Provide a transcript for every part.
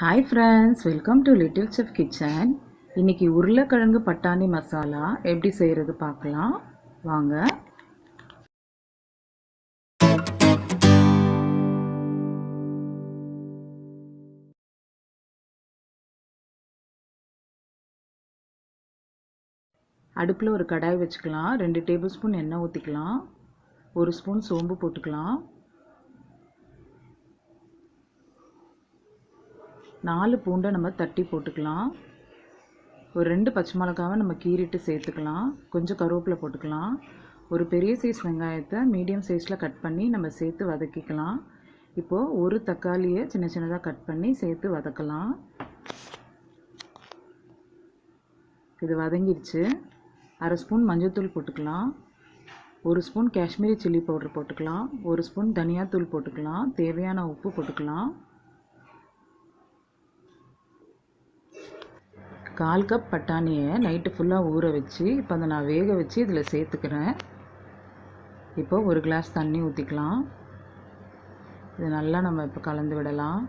Hi friends welcome to little chef kitchen இன்னைக்கு உருளைக்கிழங்கு பட்டாணி மசாலா எப்படி செய்கிறது பார்க்கலாம். வாங்க. அடுப்பில் ஒரு கடாய் வச்சுக்கலாம். ரெண்டு டேபிள் ஸ்பூன் எண்ணெய் ஊற்றிக்கலாம் ஒரு ஸ்பூன் சோம்பு போட்டுக்கலாம். நாலு பூண்டை நம்ம தட்டி போட்டுக்கலாம். ஒரு ரெண்டு பச்சை மிளகாவை நம்ம கீறிட்டு சேர்த்துக்கலாம். கொஞ்சம் கருவேப்பிலை போட்டுக்கலாம். ஒரு பெரிய சைஸ் வெங்காயத்தை மீடியம் சைஸில் கட் பண்ணி நம்ம சேர்த்து வதக்கிக்கலாம். இப்போது ஒரு தக்காளியை சின்ன சின்னதாக கட் பண்ணி சேர்த்து வதக்கலாம். இது வதங்கிடுச்சு அரை ஸ்பூன் மஞ்சள்தூள் போட்டுக்கலாம். ஒரு ஸ்பூன் காஷ்மீரி சில்லி பவுடர் போட்டுக்கலாம். ஒரு ஸ்பூன் தனியாத்தூள் போட்டுக்கலாம். தேவையான உப்பு போட்டுக்கலாம். கால் கப் பட்டாணியை நைட்டு ஃபுல்லாக ஊற வச்சு இப்போ அதை நான் வேக வச்சு இதில் சேர்த்துக்கிறேன். இப்போ ஒரு கிளாஸ் தண்ணி ஊற்றிக்கலாம் இது நல்லா நம்ம இப்போ கலந்து விடலாம்.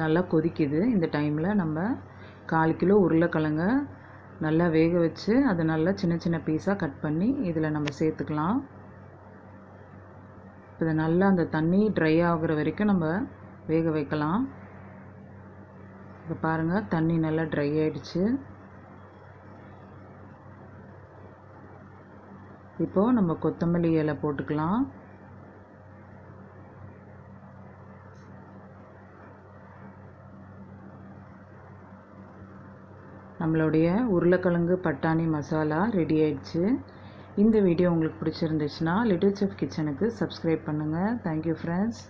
நல்லா கொதிக்குது. இந்த டைமில் நம்ம கால் கிலோ உருளைக்கிழங்க நல்லா வேக வச்சு அதை நல்லா சின்ன சின்ன பீஸாக கட் பண்ணி இதில் நம்ம சேர்த்துக்கலாம். இதை நல்லா அந்த தண்ணி ட்ரை ஆகுற வரைக்கும் நம்ம வேக வைக்கலாம். இப்போ பாருங்கள் தண்ணி நல்லா ட்ரை ஆகிடுச்சு இப்போது நம்ம கொத்தமல்லி இலை போட்டுக்கலாம். நம்மளுடைய உருளைக்கிழங்கு பட்டாணி மசாலா ரெடி ஆயிடுச்சு. இந்த வீடியோ உங்களுக்கு பிடிச்சிருந்துச்சுன்னா லிட்டில் செஃப் கிச்சனுக்கு சப்ஸ்கிரைப் பண்ணுங்கள் தேங்க்யூ ஃப்ரெண்ட்ஸ்